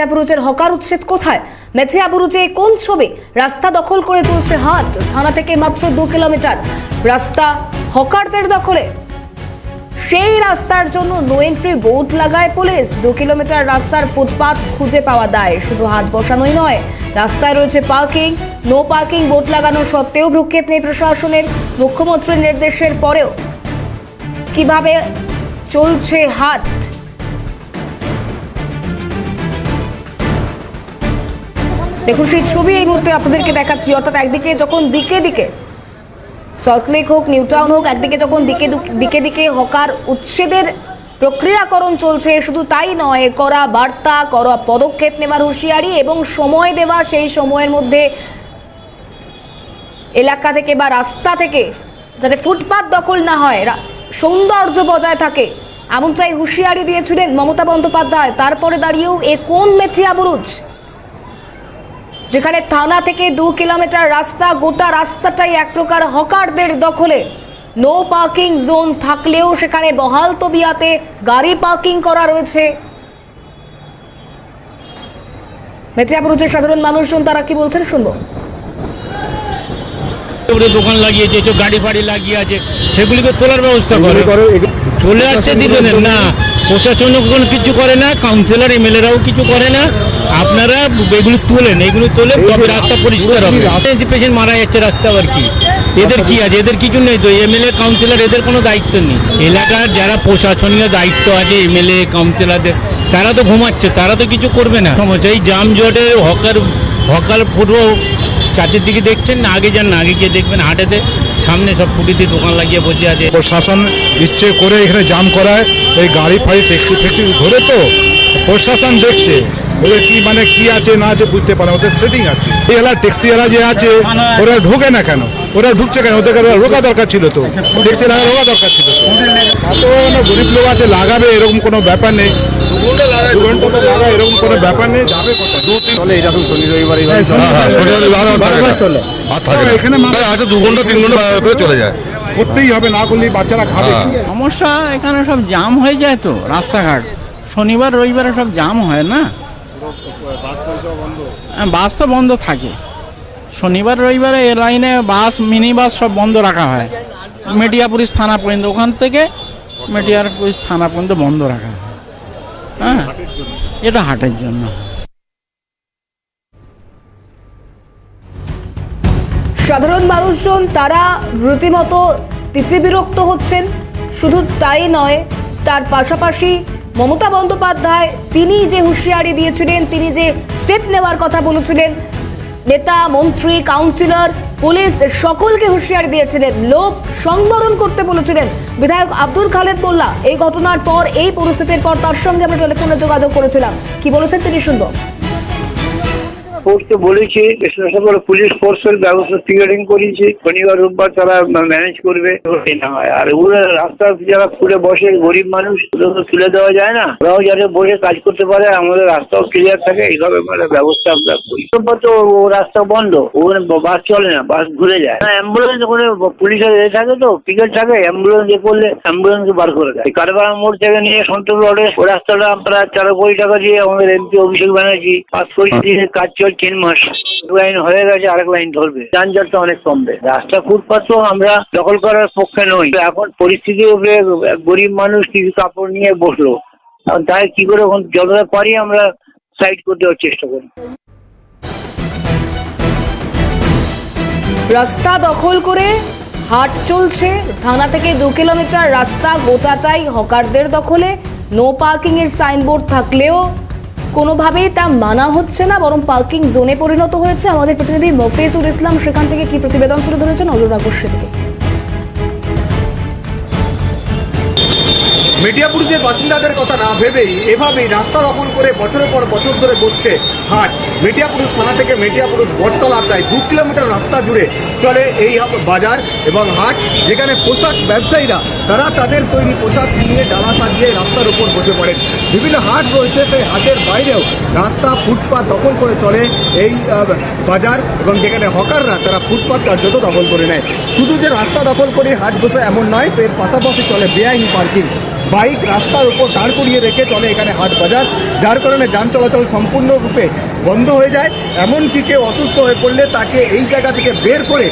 মেচিয়াবুরুজের hawker উচ্ছেদ কোথায়? মেচিয়াবুরুজে কোন ছবি? রাস্তা দখল করে চলছে হাট। থানা থেকে মাত্র দু কিলোমিটার। রাস্তা হকারদের দখলে। সেই রাস্তার জন্য নো এন্ট্রি বোর্ড লাগায় পুলিশ। দু কিলোমিটার রাস্তার ফুটপাত খুঁজে পাওয়া দায়। শুধু হাত বসানোই নয়, রাস্তায় রয়েছে পার্কিং নো পার্কিং বোর্ড লাগানো সত্ত্বেও ভ্রুক্ষেপ নেই প্রশাসনের। মুখ্যমন্ত্রীর নির্দেশের পরেও কীভাবে চলছে হাট? দেখুন, সেই ছবি এই মুহূর্তে আপনাদেরকে দেখাচ্ছি। অর্থাৎ একদিকে যখন দিকে দিকে সল্টলেক হোক নিউ টাউন হোক, একদিকে যখন দিকে দিকে দিকে হকার উচ্ছেদের প্রক্রিয়াকরণ চলছে, শুধু তাই নয় করা বার্তা করা পদক্ষেপ নেবার হুঁশিয়ারি এবং সময় দেওয়া সেই সময়ের মধ্যে এলাকা থেকে বা রাস্তা থেকে যাতে ফুটপাত দখল না হয় সৌন্দর্য বজায় থাকে এমন চাই হুঁশিয়ারি দিয়েছিলেন মমতা বন্দ্যোপাধ্যায়। তারপরে দাঁড়িয়েও এ কোন মেথিয়া বুরুজ? যেখানে থানা থেকে দু কিলোমিটার রাস্তা গোটা রাস্তাটাই এক প্রকার হকারদের দখলে। নো পার্কিং জোন থাকলেও সেখানে বহাল তবিয়াতে গাড়ি পার্কিং করা রয়েছে। মেথিয়াপুরুজের সাধারণ মানুষজন তারা কি বলছেন শুনব? দোকান লাগিয়েছে গাড়ি ফাড়ি লাগিয়ে আছে সেগুলিকে তোলার ব্যবস্থা করে। চলে আসছে দিবেন না। প্রশাসন কোনো কিছু করে না কাউন্সিলর এমএলএরাও কিছু করে না। আপনারা এগুলো তোলেন, এগুলো তোলে তবে রাস্তা পরিষ্কার হবে। পেশেন্ট মারা যাচ্ছে রাস্তা আবার কি? এদের কি আছে? এদের কিছু নেই তো। এমএলএ কাউন্সিলর এদের কোনো দায়িত্ব নেই। এলাকার যারা প্রশাসনীয় দায়িত্ব আছে এমএলএ কাউন্সিলরদের তারা তো ঘুমাচ্ছে, তারা তো কিছু করবে না। সমস্যা এই জাম জটে হকার হকার ফুটবো চারটের দিকে দেখছেন না, আগে যান না, আগে গিয়ে দেখবেন, হাটেতে সামনে সব ফুটিতে দোকান লাগিয়ে বসে আছে। প্রশাসন ইচ্ছে করে এখানে জাম করায়, এই গাড়ি ফাড়ি, ট্যাক্সি, ফ্যাক্সি ধরে তো প্রশাসন দেখছে। ওদের কি মানে কি আছে না আছে বুঝতে পারে ওদের সেটিং আছে। এই এলাকার ট্যাক্সিওয়ালা যে আছে ওরা ঢোকে না কেন? ওরা ঢুকছে কেন? ওদের রোকা দরকার ছিল তো। ট্যাক্সি লাগা রোকা দরকার ছিল তো। এত গরিব লোক আছে লাগাবে এরকম কোনো ব্যাপার নেই। এরকম কোনো ব্যাপার নেই যাবে চলে এরকম শনি রবিবারই হ্যাঁ, হয়। হ্যাঁ, শনি রবিবার বারবার চলে। আর এখানে আছে দু ঘণ্টা তিন ঘণ্টা করে চলে যায়। করতেই হবে না করলে বাচ্চারা খাবে সমস্যা এখানে সব জাম হয়ে যায় তো রাস্তাঘাট। শনিবার রবিবারে সব জাম হয় না? হ্যাঁ, বাস তো বন্ধ থাকে। শনিবার, রবিবারে এ লাইনে বাস মিনি বাস সব বন্ধ রাখা হয়। মেটিয়াপুলিশ থানা পর্যন্ত, ওখান থেকে মেটিয়াপুলিশ থানা পর্যন্ত বন্ধ রাখা হয়। হ্যাঁ এটা হাটের জন্য। সাধারণ মানুষজন, তারা রীতিমতো তিতিবিরক্ত হচ্ছেন। শুধু তাই নয়, তার পাশাপাশি মমতা বন্দ্যোপাধ্যায় তিনি যে হুঁশিয়ারি দিয়েছিলেন তিনি যে স্টেপ নেওয়ার কথা বলেছিলেন, নেতা, মন্ত্রী কাউন্সিলর পুলিশ সকলকে হুঁশিয়ারি দিয়েছিলেন, লোক সংবরণ করতে বলেছিলেন। বিধায়ক আব্দুল খালেদ মোল্লা, এই ঘটনার পর, এই পরিস্থিতির পর তার সঙ্গে আমরা টেলিফোনে যোগাযোগ করেছিলাম। কি বলেছেন তিনি শুনব। ফোর্সকে বলেছি করে পুলিশ ফোর্সের ব্যবস্থা টিকারিং করিয়েছি শনিবার, রোববার তারা ম্যানেজ করবে। আর ওগুলো রাস্তা যারা খুলে বসে, গরিব মানুষ ওগুলো তুলে দেওয়া যায় না। ওরাও যাতে বসে কাজ করতে পারে, আমাদের রাস্তাও ক্লিয়ার থাকে এইভাবে আমরা ব্যবস্থা আমরা তো ও রাস্তা বন্ধ ওখানে বাস চলে না, বাস ঘুরে যায়। না অ্যাম্বুলেন্স ওখানে পুলিশের এ থাকে তো টিকিট থাকে অ্যাম্বুলেন্স এ করলে অ্যাম্বুলেন্স বার করে দেয়। কারবার মোড় থেকে নিয়ে সন্তোষ রোডে, ও রাস্তাটা আমরা তেরো কোটি টাকা দিয়ে আমাদের এমপি অভিষেক ব্যানার্জি, পাস করে দিয়ে কাজ চল তিন মাস। লাইন হয়ে গেছে, আরেক লাইন ধরবে। যানজটটা অনেক কমবে। রাস্তা ফুটপাত তো আমরা দখল করার পক্ষে নই। এখন পরিস্থিতির উপরে গরিব মানুষ কিছু কাপড় নিয়ে বসল। তাই কি করে এখন যতটা পারি আমরা সাইড করে দেওয়ার চেষ্টা করি। রাস্তা দখল করে হাট চলছে। থানা থেকে দু কিলোমিটার রাস্তা, গোটাটাই হকারদের দখলে। নো পার্কিং এর সাইনবোর্ড থাকলেও কোনোভাবেই তা মানা হচ্ছে না, বরং পার্কিং জোনে পরিণত হয়েছে। আমাদের প্রতিনিধি মফিজুল ইসলাম, সেখান থেকে কি প্রতিবেদন তুলে ধরেছেন? নজর রাখব সেদিকে মেটিয়াপুরুষের বাসিন্দাদের কথা না ভেবেই এভাবেই রাস্তা দখল করে বছরের পর বছর ধরে বসছে হাট। মেটিয়াপুরুষ থানা থেকে মেটিয়াপুরুষ বটতলা প্রায় দু কিলোমিটার রাস্তা জুড়ে চলে এই বাজার এবং হাট, যেখানে পোশাক ব্যবসায়ীরা, তারা তাদের তৈরি পোশাক নিয়ে ডালা সাজিয়ে রাস্তার উপর বসে পড়েন। বিভিন্ন হাট রয়েছে, সেই হাটের বাইরেও রাস্তা ফুটপাত দখল করে চলে এই বাজার এবং যেখানে হকাররা, তারা ফুটপাত কার্যত দখল করে নেয়। শুধু যে রাস্তা দখল করে হাট বসে এমন নয়, এর পাশাপাশি চলে বেআইনি পার্কিং। বাইক রাস্তার উপর দাঁড় করিয়ে রেখে চলে এখানে হাট বাজার, যার কারণে যান চলাচল সম্পূর্ণরূপে বন্ধ হয়ে যায়। এমনকি কেউ অসুস্থ হয়ে পড়লে তাকে এই জায়গা থেকে বের করে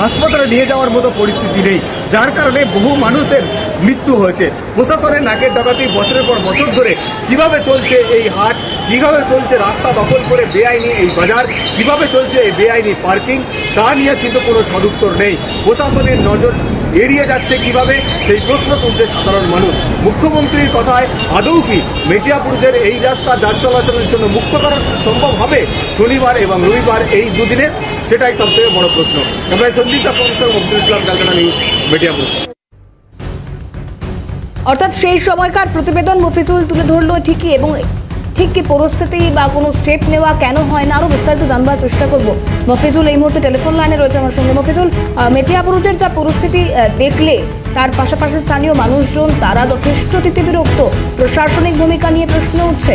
হাসপাতালে নিয়ে যাওয়ার মতো পরিস্থিতি নেই, যার কারণে বহু মানুষের মৃত্যু হয়েছে। প্রশাসনের নাকের ডাকাতি বছরের পর বছর ধরে কীভাবে চলছে এই হাট, কীভাবে চলছে রাস্তা দখল করে বেআইনি এই বাজার, কীভাবে চলছে এই বেআইনি পার্কিং, তা নিয়ে কিন্তু কোনো সদুত্তর নেই। প্রশাসনের নজর এড়িয়ে যাচ্ছে কীভাবে? সেই প্রশ্ন তুলছে সাধারণ মানুষ। মুখ্যমন্ত্রীর কথায় আদৌ কি মেটিয়াপুরদের এই রাস্তা যান চলাচলের জন্য মুক্ত করা সম্ভব হবে শনিবার এবং রবিবার এই দুদিনে সেটাই সবথেকে বড় প্রশ্ন। আমরা সন্দীপ প্রফেসর মফিদুল ইসলাম ক্যালকাটা নিউজ, মেটিয়াপুর। অর্থাৎ সেই সময়কার প্রতিবেদন মফিজুল তুলে ধরলো ঠিকই এবং ঠিক কি পরিস্থিতি বা কোনো স্টেপ নেওয়া কেন হয় না? আরও বিস্তারিত জানবার চেষ্টা করব। মফিজুল এই মুহূর্তে টেলিফোন লাইনে রয়েছে আমার সঙ্গে। মফিজুল আহ, মেটিয়াপুরুজের যা পরিস্থিতি দেখলে তার পাশাপাশি স্থানীয় মানুষজন তারা যথেষ্ট তিতে বিরক্ত প্রশাসনিক ভূমিকা নিয়ে প্রশ্ন উঠছে।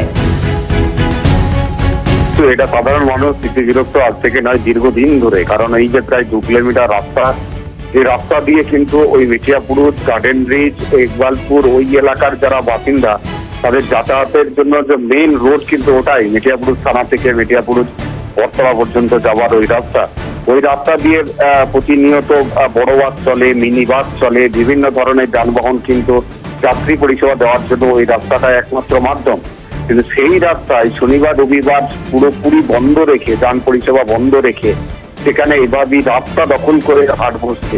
এটা সাধারণ মানুষ স্মৃতি বিরক্ত আজ থেকে নয় দীর্ঘদিন ধরে। কারণ এই যে প্রায় দু কিলোমিটার রাস্তা এই রাস্তা দিয়ে কিন্তু ওই মিঠিয়াপুর গার্ডেন ব্রিজ ইকবালপুর ওই এলাকার যারা বাসিন্দা তাদের যাতায়াতের জন্য যে মেইন রোড কিন্তু ওটাই মিঠিয়াপুর থানা থেকে মেটিয়াপুরুষ বটতলা পর্যন্ত যাওয়ার ওই রাস্তা। ওই রাস্তা দিয়ে প্রতিনিয়ত বড় বাস চলে, মিনি বাস চলে, বিভিন্ন ধরনের যানবাহন কিন্তু যাত্রী পরিষেবা দেওয়ার জন্য ওই রাস্তাটা একমাত্র মাধ্যম। কিন্তু সেই রাস্তায় শনিবার, রবিবার পুরোপুরি বন্ধ রেখে, যান পরিষেবা বন্ধ রেখে, সেখানে এভাবেই রাস্তা দখল করে হাট বসছে।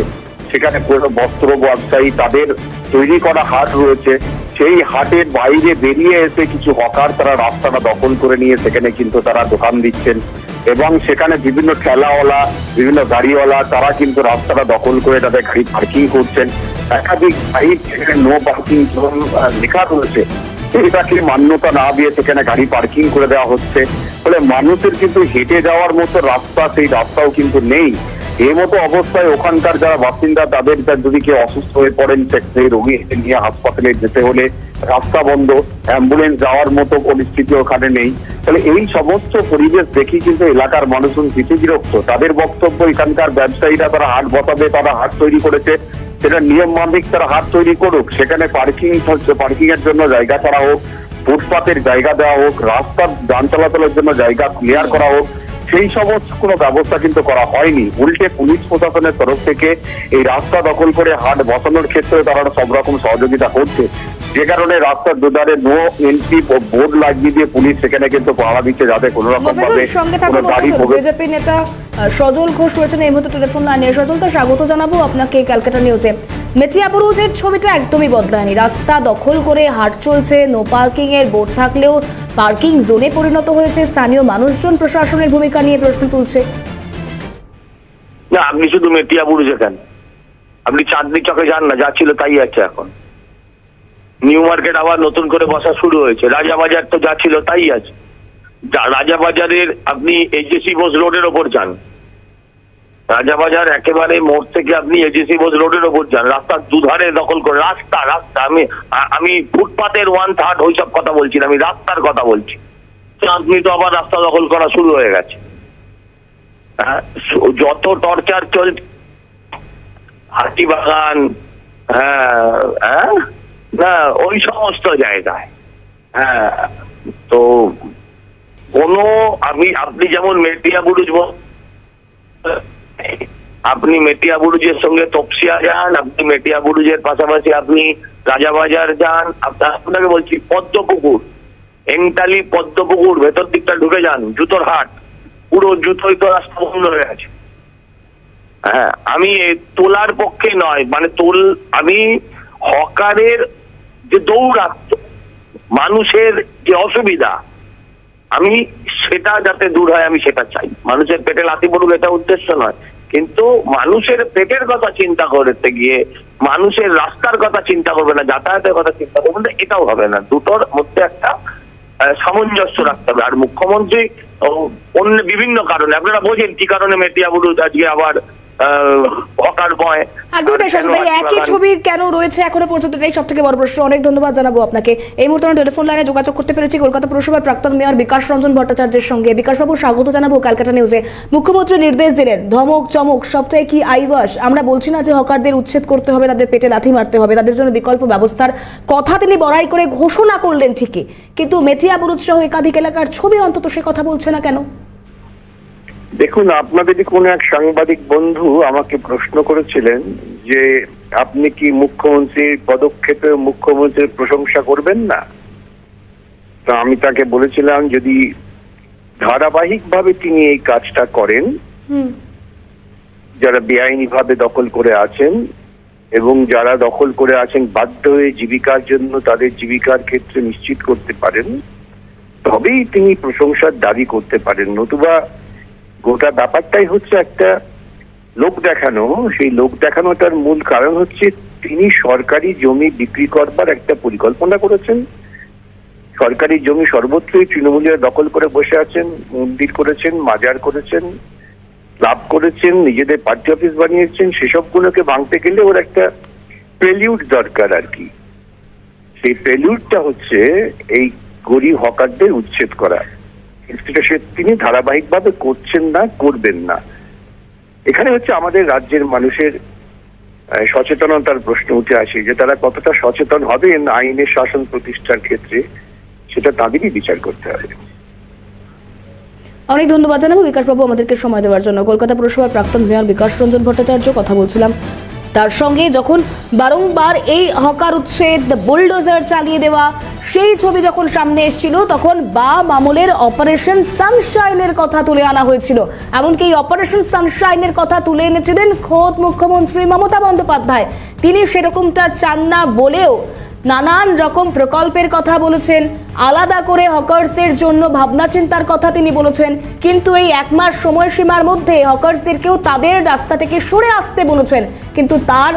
সেখানে বস্ত্র, ব্যবসায়ী, তাদের তৈরি করা হাট রয়েছে। সেই হাটের বাইরে বেরিয়ে এসে কিছু হকার তারা রাস্তাটা দখল করে নিয়ে সেখানে কিন্তু তারা দোকান দিচ্ছেন। এবং সেখানে বিভিন্ন ঠেলাওয়ালা, বিভিন্ন গাড়িওয়ালা, তারা কিন্তু রাস্তাটা দখল করে তাদের গাড়ি পার্কিং করছেন। একাধিক গাড়ির সেখানে নো পার্কিং জোন লেখা রয়েছে। এটাকে মান্যতা না দিয়ে সেখানে গাড়ি পার্কিং করে দেওয়া হচ্ছে। ফলে মানুষের কিন্তু হেঁটে যাওয়ার মতো রাস্তা, সেই রাস্তাও কিন্তু নেই। এই মতো অবস্থায় ওখানকার যারা বাসিন্দা, তাদের যদি কেউ অসুস্থ হয়ে পড়েন সেই রোগী নিয়ে হাসপাতালে যেতে হলে রাস্তা বন্ধ, অ্যাম্বুলেন্স যাওয়ার মতো পরিস্থিতি ওখানে নেই। তাহলে এই সমস্ত পরিবেশ দেখি কিন্তু এলাকার মানুষজন ভীতি বিরক্ত তাদের বক্তব্য, এখানকার ব্যবসায়ীরা তারা হাট বসাবে, তারা হাট তৈরি করেছে। সেটা নিয়ম মাফিক তারা হাট তৈরি করুক। সেখানে পার্কিং পার্কিং এর জন্য জায়গা করা হোক, ফুটপাতের জায়গা দেওয়া হোক, রাস্তার যান চলাচলের জন্য জায়গা ক্লিয়ার করা হোক। সেই সমস্ত কোনো ব্যবস্থা কিন্তু করা হয়নি। উল্টে পুলিশ প্রশাসনের তরফ থেকে এই রাস্তা দখল করে হাট বসানোর ক্ষেত্রে তারা সব রকম সহযোগিতা করছে। যে কারণে রাস্তার দুধারে নো এন্ট্রি বোর্ড লাগিয়ে দিয়ে পুলিশ সেখানে কিন্তু পাহারা দিচ্ছে যাতে কোনো রকম ভাবে কোনো গাড়ি বিজেপি নেতা সজল ঘোষ রয়েছেন। এই মুহূর্তে টেলিফোন লাইনে সজল তো স্বাগত জানাব আপনাকে ক্যালকাটা নিউজে মেটিয়াপুরুজের ছবিটা একদমই বদলায়নি। রাস্তা দখল করে হাট চলছে নো পার্কিং এর বোর্ড থাকলেও পার্কিং জোনে পরিণত হয়েছে। স্থানীয় মানুষজন প্রশাসনের ভূমিকা নিয়ে প্রশ্ন তুলছে। না, আপনি শুধু মেটিয়া বুড়ুজে কেন? আপনি চাঁদনি চকে যান না, যা ছিল তাই আছে এখন। নিউ মার্কেট আবার নতুন করে বসা শুরু হয়েছে। রাজাবাজার তো যা ছিল তাই আছে। রাজাবাজারের আপনি এজেসি বোস রোডের ওপর যান। রাজাবাজার একেবারে মোড় থেকে আপনি এজেসি বোস রোডের ওপর যান রাস্তার দুধারে দখল করে রাস্তা রাস্তা আমি আমি ফুটপাতের ওয়ান থার্ড ওইসব কথা বলছি না আমি রাস্তার কথা বলছি। আপনি তো আবার রাস্তা দখল করা শুরু হয়ে গেছে। হ্যাঁ, যত টর্চার চল হাতিবাগান হ্যাঁ হ্যাঁ না ওই সমস্ত জায়গায়। হ্যাঁ তো কোনো আমি আপনি যেমন মেটিয়া বুরুজ আপনি মেটিয়া বুরুজের সঙ্গে তপসিয়া যান, আপনি মেটিয়া বুরুজের পাশাপাশি আপনি রাজাবাজার যান আপনা- আপনাকে বলছি পদ্মপুকুর এংটালি পদ্মপুকুর ভেতর দিকটা ঢুকে যান, জুতোর হাট। পুরো জুতোই তো রাস্তা বন্ধ হয়ে আছে হ্যাঁ আমি তোলার পক্ষে নয় মানে তোল আমি হকারের যে দৌরাত্ম মানুষের যে অসুবিধা আমি সেটা যাতে দূর হয়, আমি সেটা চাই। মানুষের পেটে লাথি পড়ুক, এটা উদ্দেশ্য নয়। কিন্তু মানুষের পেটের কথা চিন্তা করতে গিয়ে, মানুষের রাস্তার কথা চিন্তা করবে না, যাতায়াতের কথা চিন্তা করবে না, এটাও হবে না। দুটোর মধ্যে একটা সামঞ্জস্য রাখতে হবে। আর মুখ্যমন্ত্রী অন্য বিভিন্ন কারণে, আপনারা বোঝেন কি কারণে মেটিয়া বুরুজ আজকে আবার একদমই তাই একই ছবি কেন রয়েছে এখনও পর্যন্ত? এটাই সব থেকে বড় প্রশ্ন। অনেক ধন্যবাদ জানাব আপনাকে। এই মুহূর্তে আমরা টেলিফোন লাইনে যোগাযোগ করতে পেরেছি কলকাতা পুরসভার প্রাক্তন মেয়র বিকাশ রঞ্জন ভট্টাচার্যের সঙ্গে। বিকাশবাবু স্বাগত জানাব ক্যালকাটা নিউজে। মুখ্যমন্ত্রী নির্দেশ দিলেন ধমক চমক সবচেয়ে কি আইওয়াস? আমরা বলছি না যে হকারদের উচ্ছেদ করতে হবে তাদের পেটে লাথি মারতে হবে তাদের জন্য বিকল্প ব্যবস্থার কথা তিনি বড়াই করে ঘোষণা করলেন ঠিকই। কিন্তু মেটিয়া বুরুজ সহ একাধিক এলাকার ছবি অন্তত সে কথা বলছে না কেন? দেখুন আপনাদেরই কোনো এক সাংবাদিক বন্ধু আমাকে প্রশ্ন করেছিলেন যে আপনি কি মুখ্যমন্ত্রীর পদক্ষেপে মুখ্যমন্ত্রীর প্রশংসা করবেন না? তো আমি তাকে বলেছিলাম যদি ধারাবাহিকভাবে তিনি এই কাজটা করেন যারা বেআইনিভাবে দখল করে আছেন এবং যারা দখল করে আছেন বাধ্য হয়ে জীবিকার জন্য তাদের জীবিকার ক্ষেত্রে নিশ্চিত করতে পারেন তবেই তিনি প্রশংসার দাবি করতে পারেন। নতুবা গোটা ব্যাপারটাই হচ্ছে একটা লোক দেখানো। সেই লোক দেখানোটার মূল কারণ হচ্ছে তিনি সরকারি জমি বিক্রি করবার একটা পরিকল্পনা করেছেন। সরকারি জমি সর্বত্রই তৃণমূলীরা দখল করে বসে আছেন, মন্দির করেছেন, মাজার করেছেন লাভ করেছেন, নিজেদের পার্টি অফিস বানিয়েছেন, সেসবগুলোকে ভাঙতে গেলে ওর একটা প্রেলিউড দরকার আর কি। সেই প্রেলিউডটা হচ্ছে এই গরিব হকারদের উচ্ছেদ করা। তিনি ধারাবাহিকভাবে করছেন না, করবেন না। এখানে হচ্ছে আমাদের রাজ্যের মানুষের সচেতনতার প্রশ্ন উঠে আসে যে তারা কতটা সচেতন হবেন আইনের শাসন প্রতিষ্ঠার ক্ষেত্রে, সেটা তাদেরই বিচার করতে হবে। অনেক ধন্যবাদ জানাব বিকাশবাবু আমাদেরকে সময় দেওয়ার জন্য। কলকাতা পুরসভার প্রাক্তন মেয়র বিকাশ রঞ্জন ভট্টাচার্য কথা বলছিলাম। তার সঙ্গে যখন বারংবার এই হকার উচ্ছেদ, বুলডোজার চালিয়ে দেওয়া, সেই ছবি যখন সামনে এসেছিল, তখন বা মামুলের অপারেশন সানশাইনের কথা তুলে আনা হয়েছিল। এমনকি এই অপারেশন সানশাইনের কথা তুলে এনেছিলেন খোদ মুখ্যমন্ত্রী মমতা বন্দ্যোপাধ্যায়। তিনি সেরকমটা চান না বলেও নানান রকম প্রকল্পের কথা বলেছেন। আলাদা করে হকার্সদের জন্য ভাবনা চিন্তার কথা তিনি বলেছেন। কিন্তু এই এক মাস সময়সীমার মধ্যে হকার্সদেরকেও তাদের রাস্তা থেকে সরে আসতে বলেছেন। কিন্তু তার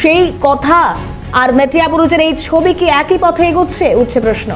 সেই কথা আর মেটিয়া বুরুজের এই ছবি কি একই পথে এগোচ্ছে? উঠছে প্রশ্ন।